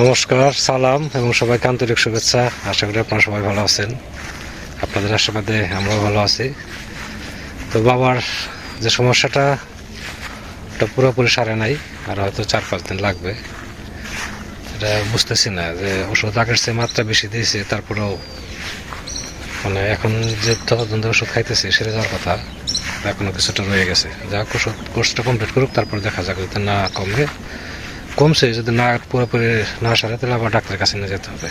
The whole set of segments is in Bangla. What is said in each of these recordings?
নমস্কার, সালাম এবং সবাইকে আন্তরিক শুভেচ্ছা। আশা করি আপনারা সবাই ভালো আছেন। আপনাদের আশীর্বাদে আমরাও ভালো আছি। তো বাবার যে সমস্যাটা, ওটা পুরোপুরি সারে নাই, আর হয়তো চার পাঁচ দিন লাগবে। এটা বুঝতেছি না যে ওষুধ আগের চেয়ে মাত্রা বেশি দিয়েছে, তারপরেও মানে এখন যে ততদিন ধরে ওষুধ খাইতেছে সেরে যাওয়ার কথা। এখনও কিছুটা রয়ে গেছে। যা ওষুধ কোর্সটা কমপ্লিট করুক, তারপর দেখা যাক যদি না কমে কমছে যদি না, পুরোপুরি না সারে তাহলে আবার ডাক্তারের কাছে নিয়ে যেতে হবে।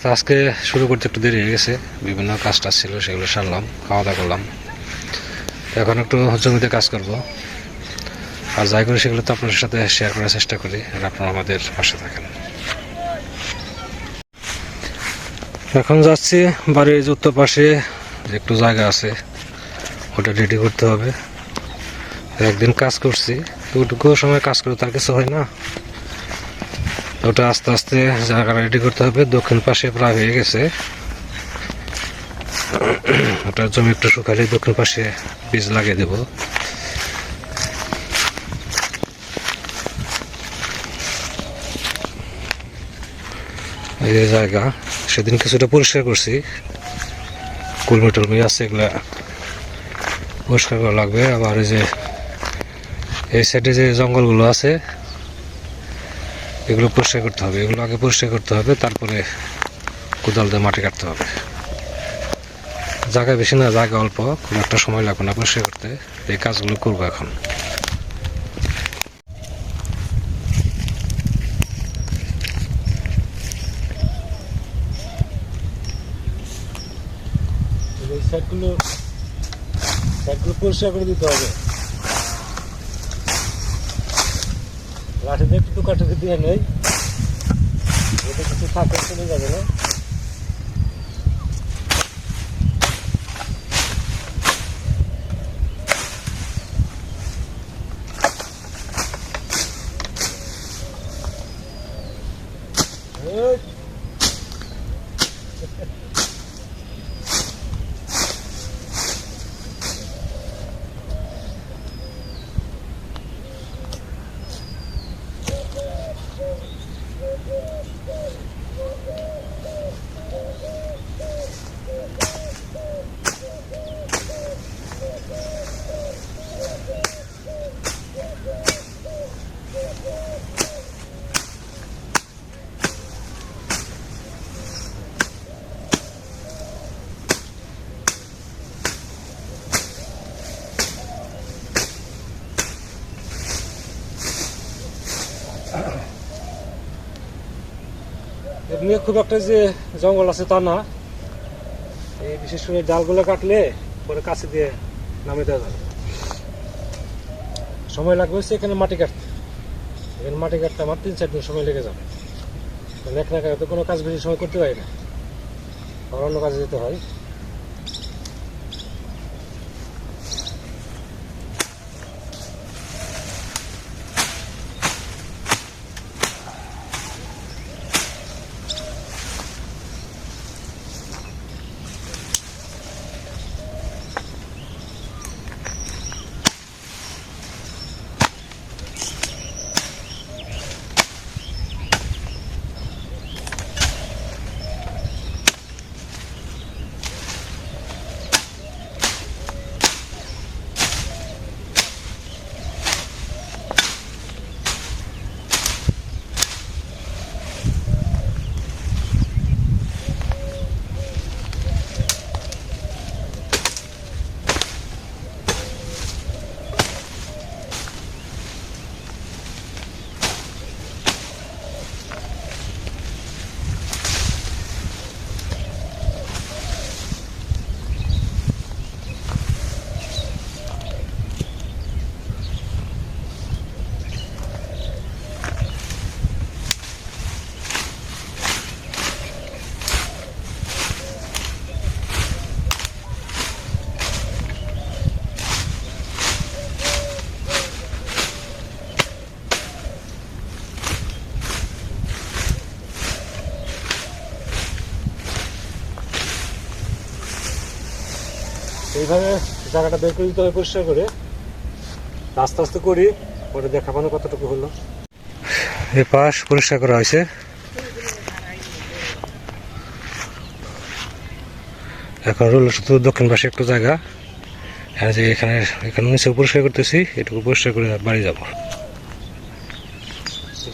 তো আজকে শুরু করতে একটু দেরি হয়ে গেছে, বিভিন্ন কাজ টাজ ছিল, সেগুলো সারলাম, খাওয়া দাওয়া করলাম। এখন একটু জমিতে কাজ করব। আর যাই করি সেগুলো তো আপনাদের সাথে শেয়ার করার চেষ্টা করি, আর আপনারা আমাদের পাশে থাকেন। এখন যাচ্ছি বাড়ির উত্তর পাশে, যে একটু জায়গা আছে, ওটা রেডি করতে হবে। একদিন কাজ করছি। ওটুকু সময় কাজ করে তার কিছু হয় না। ওটা আস্তে আস্তে জায়গা রেডি করতে হবে। দক্ষিণ পাশে প্রায় হয়ে গেছে। ওটা জমি একটু শুকালে দক্ষিণ পাশে বীজ লাগিয়ে দেব। এই যে জায়গা, সেদিন কিছুটা পরিষ্কার করছি। কুলমি টুলমি আছে, এগুলা পরিষ্কার করা লাগবে। আবার এই যে এই সাইডে যে জঙ্গলগুলো আছে, এগুলো পরিষ্কার করতে হবে। এগুলো আগে পরিষ্কার করতে হবে, তারপরে কোদাল দিয়ে মাটি কাটতে হবে। জায়গা বেশি না, জায়গা অল্প। খুব একটা সময় লাগবে না পরিষ্কার করতে। এই কাজগুলো করব এখন। সাইডগুলো সাইডগুলো পরিষ্কার করে দিতে হবে। লাঠিতে একটু টুকাটুকি দিয়ে নেই। কিছু থাকে চলে যাবে না এই এমনি খুব একটা যে জঙ্গল আছে তা না। এই বিশেষ করে ডালগুলো কাটলে পরে কাছে দিয়ে নামে দেওয়া যাবে। সময় লাগবে হচ্ছে এখানে মাটি কাটতে। এখানে মাটি কাটতে আমার তিন চার দিন সময় লেগে যাবে। কারণ এক না তো কোনো কাজ বেশি সময় করতে পারি না। অন্য কাজে যেতে হয়। এইভাবে জায়গাটা বের করে দিতে হবে পরিষ্কার করে। আস্তে আস্তে করি, পরে দেখাবানো কতটুকু হলো। এই পাশ পরিষ্কার করা হয়েছে। এখন রইল শুধু দক্ষিণ পাশে একটু জায়গা। হ্যাঁ যে এখানে এখানে নিচে পরিষ্কার করতেছি, এটুকু পরিষ্কার করে বাড়ি যাব।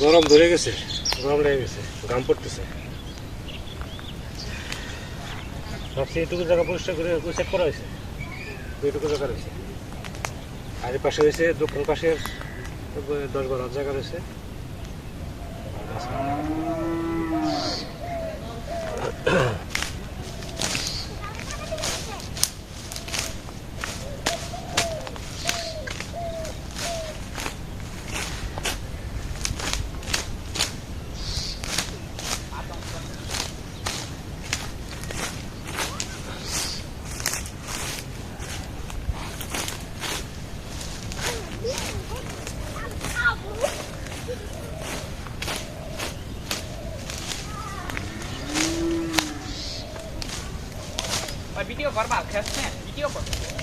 গরম ধরে গেছে, গরম লেগে গেছে গাম পড়তেছে। ভাবছি এইটুকু জায়গা পরিষ্কার করে সেট করা হয়েছে। দুইটুকু জায়গা রয়েছে। আর এর পাশে রয়েছে দক্ষিণ পাশের দশ বারো জায়গা রয়েছে। আর Video barbar, kesme. Video barbar.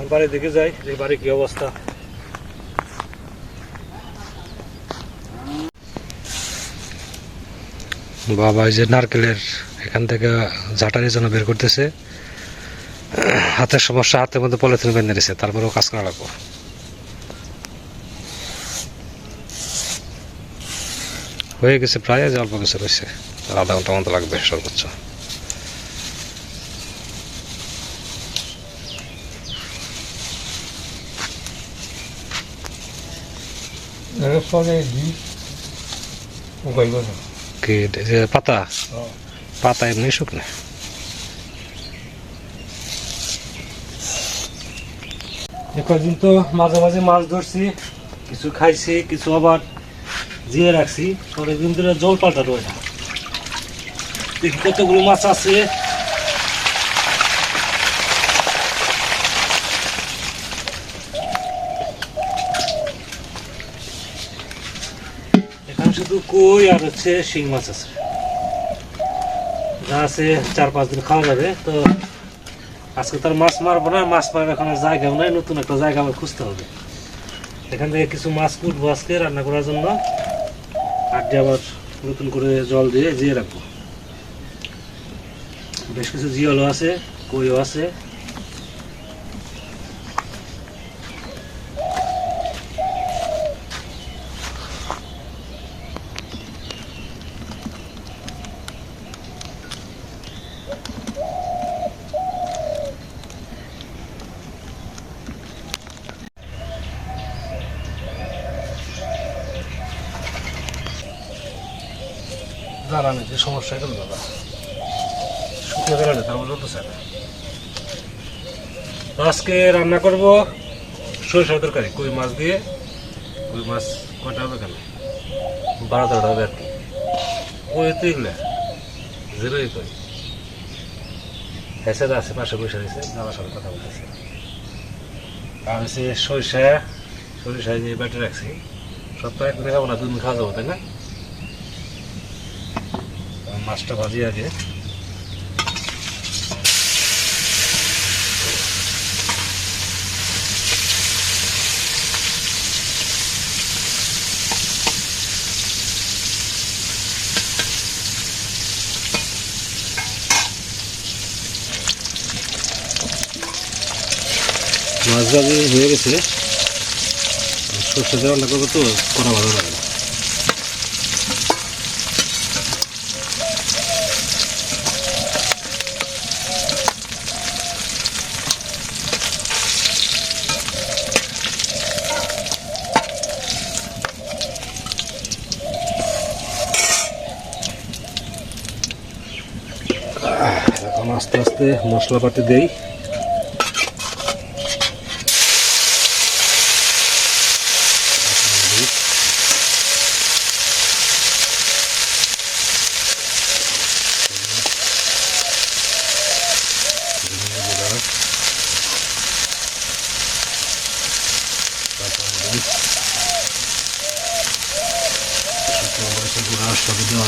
এখন বাড়ির দিকে যাই, যে বাড়ির কি অবস্থা। বাবা এই যে নারকেলের এখান থেকে ঝাঁটারির জন্য বের করতেছে, হাতের সমস্যা, হাতের মধ্যে পলিথিন বেঁধে দিয়েছে তারপরেও কাজ করা লাগবো। হয়ে গেছে প্রায়, যে অল্প কিছু রয়েছে, আধা ঘণ্টা মতো লাগবে সর্বোচ্চ সঙ্গে দিই উপায় বলো কি পাতা পাতা এমনি শুকনো কদিন তো মাঝে মাঝে মাছ ধরছি কিছু খাইছি কিছু আবার জিয়ে রাখছি। অনেকদিন ধরে জল পাল্টানো না দেখি কতগুলো মাছ আছে এখানে শুধু কই আর হচ্ছে শিং মাছ আছে। যা আছে চার পাঁচ দিন খাওয়া যাবে, তো আজকে তার মাছ মারবো না, মাছ মারার এখন জায়গাও নাই, নতুন একটা জায়গা আমার খুঁজতে হবে। এখান থেকে কিছু মাছ কুটবো আজকে রান্না করার জন্য। দিয়ে আবার নতুন করে জল দিয়ে জিয়ে রাখব। বেশ কিছু জিয়লও আছে, কইও আছে। জানা যে সমস্যা গেল দাদা শুকিয়ে গেল না তারপর চলতেছে না। আজকে রান্না করব সরিষার তরকারি, কই মাছ দিয়ে। কই মাছ কটা হবে কেন? বারো তেরোটা হবে আর কি। কই তো এগুলো? জিরোই কই? হেসে আছে, পাশে বসে রয়েছে, দাদার সাথে কথা বলতেছে। আর হচ্ছে সরিষা সরিষা যে বেটে রাখছি। সব তো একদিন খাব না, দুদিন খাওয়া যাব, তাই না? মাছটা ভাজি আগে। মাছ ভাজি হয়ে গেছে। সর্ষে রান্না করব তো করা ভালো লাগে আস্তে আস্তে মশলাপাতি দেই। শুকনো মরিচের গুঁড়া সবই দেওয়া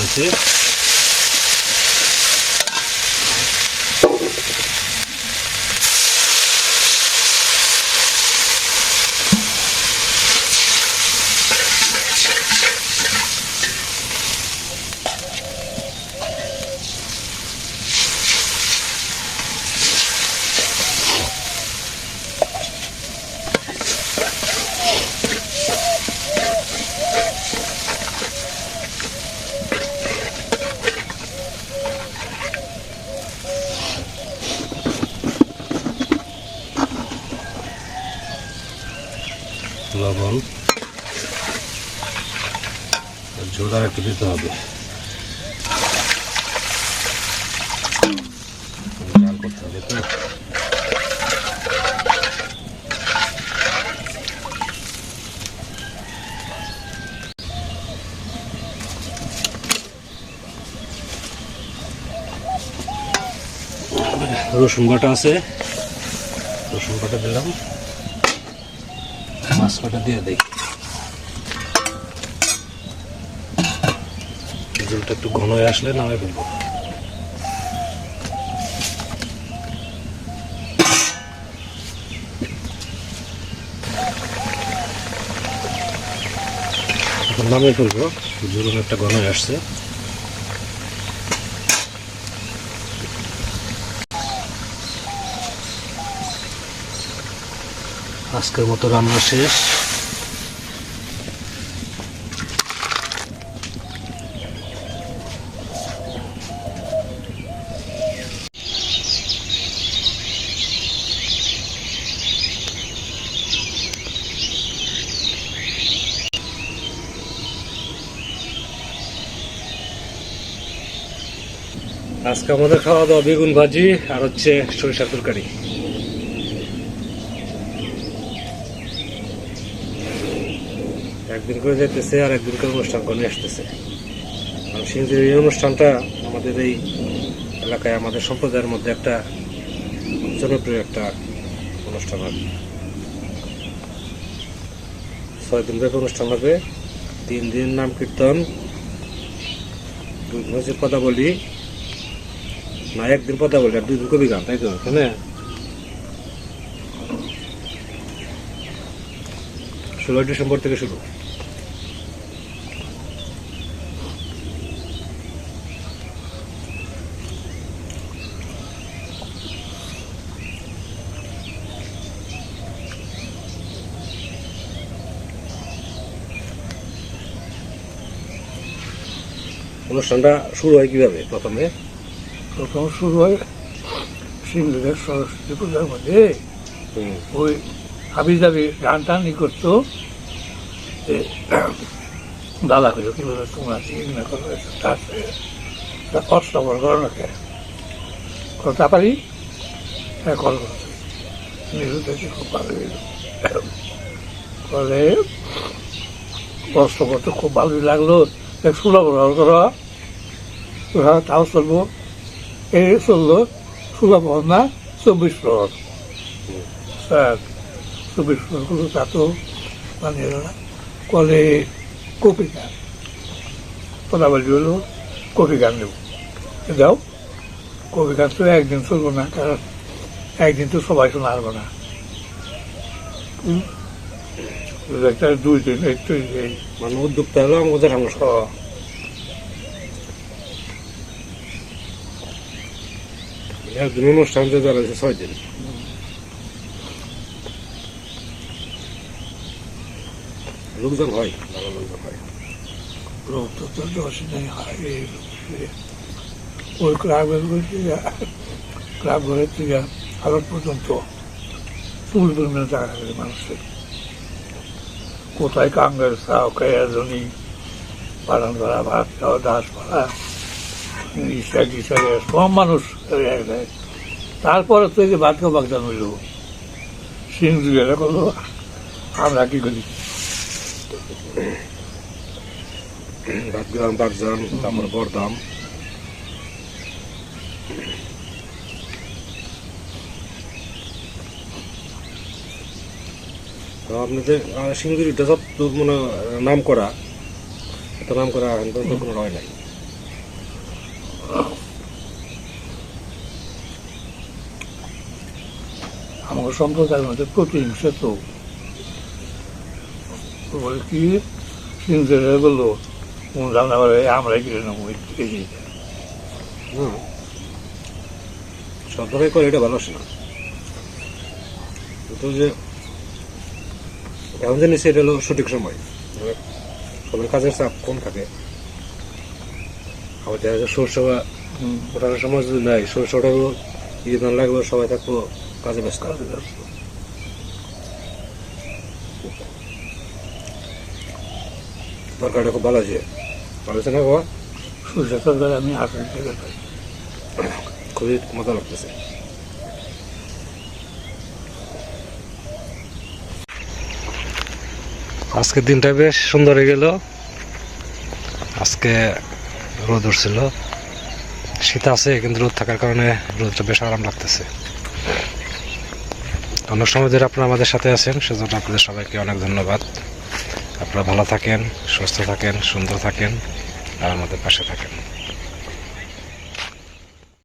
আর একটু দিতে হবে। রসুন বাটা আছে। রসুন বাটা দিলাম। মাছ কাটা দিয়ে দিই ঝোলটা একটু ঘন হয়ে আসলে নামে ফেলব। এখন নামে ফেলব একটা ঘন হয়ে আসছে। আজকের মতো রান্না শেষ। আমাদের খাওয়া দাওয়া, বেগুন ভাজি আর হচ্ছে সরিষার তরকারি। একদিন করে যেতেছে আর একদিন করে অনুষ্ঠান করে আসতেছে। আর সিংহের এই অনুষ্ঠানটা আমাদের এই এলাকায়, আমাদের সম্প্রদায়ের মধ্যে একটা জনপ্রিয় একটা অনুষ্ঠান হবে। ছয় দিন ব্যাপী অনুষ্ঠান হবে। তিন দিন নাম কীর্তন, দুই পদাবলী না, একদিন পদাবলী আর দুই দিন কবি গান, তাই তো? হ্যাঁ ষোলোই ডিসেম্বর থেকে শুরু। অনুষ্ঠানটা শুরু হয় কীভাবে প্রথমে? প্রথম শুরু হয় সিন্ধুদের সরস্বতী পূজার মধ্যে। ওই হাবি জাবি গান টান ই করতো। দাদা করে কি বলে তোমরা না করবে তার কষ্ট করে করো না কে? কথা পারি? হ্যাঁ কল করছে নিজেদের খুব ভালো হইল বলে কষ্ট করতে খুব ভালোই লাগল। সুলভ করা। ওরা তাও চলবো। এই চলল সুলভ না চব্বিশ প্রহর স্যার চব্বিশ প্রহরগুলো তা তো মানে কলে কপি গান পদাবলী হলো কপি গান দেবো দাও কপি গান তো একদিন চলবো না কারণ একদিন তো সবাই শোনা আসব না? একটা দুই দিন এই মানে উদ্যোক্তা হলো আমাদের অনুষ্ঠান একদিন অনুষ্ঠান যে জ্বালাইছে ছয় দিন লোকজন হয় ভালো লোকজন হয় লোক তো তো দশ নেই হয় ওই ক্লাবের ক্লাব ঘরের থেকে আরও পর্যন্ত চুল পরিমাণে টাকা থাকে মানুষের কোথায় কাঙ্গের চাও কেয়াজনি পালন করা ভাত খাওয়া দাস পাড়া ইচ্ছা টিচা সব মানুষ তারপরে তো এই যে ভাত খাওয়া বাগদান হইল। সিং যুগেরা করল আমরা কি করি? রাতগ্রাম বাগজান তারপর বরদাম আপনাদের সিঙ্গুরিটা সব মনে নাম করা এত নাম করা এখন কোনো রয় নাই আমাদের সম্প্রদায়ের মধ্যে প্রতিহিংসা তো বলে কি? চিন্তা বলল রান্না করে আমরা কিনে নেব? এই জায়গায় করে এটা ভালো না কিন্তু যে এখন জানি সেটা হলো সঠিক সময়। সবার কাজের চাপ কম থাকে। আবার দেখা যায় সরষে ওঠানোর সময় যদি নাই সরষেটাও ইয়ে ধান লাগবে সবাই থাকব কাজে ব্যস্ত। তরকারিটা খুব ভালো আছে ভালো আছে না বাবা? সরষে তরকারি আমি পাই। খুবই মজা লাগতেছে। আজকের দিনটা বেশ সুন্দর হয়ে গেল। আজকে রোদ উঠছিল। শীত আছে কিন্তু রোদ থাকার কারণে রোদটা বেশ আরাম লাগতেছে। অনেক সময় ধরে আপনারা আমাদের সাথে আছেন, সেজন্য আপনাদের সবাইকে অনেক ধন্যবাদ। আপনারা ভালো থাকেন, সুস্থ থাকেন, সুন্দর থাকেন, আর আমাদের পাশে থাকেন।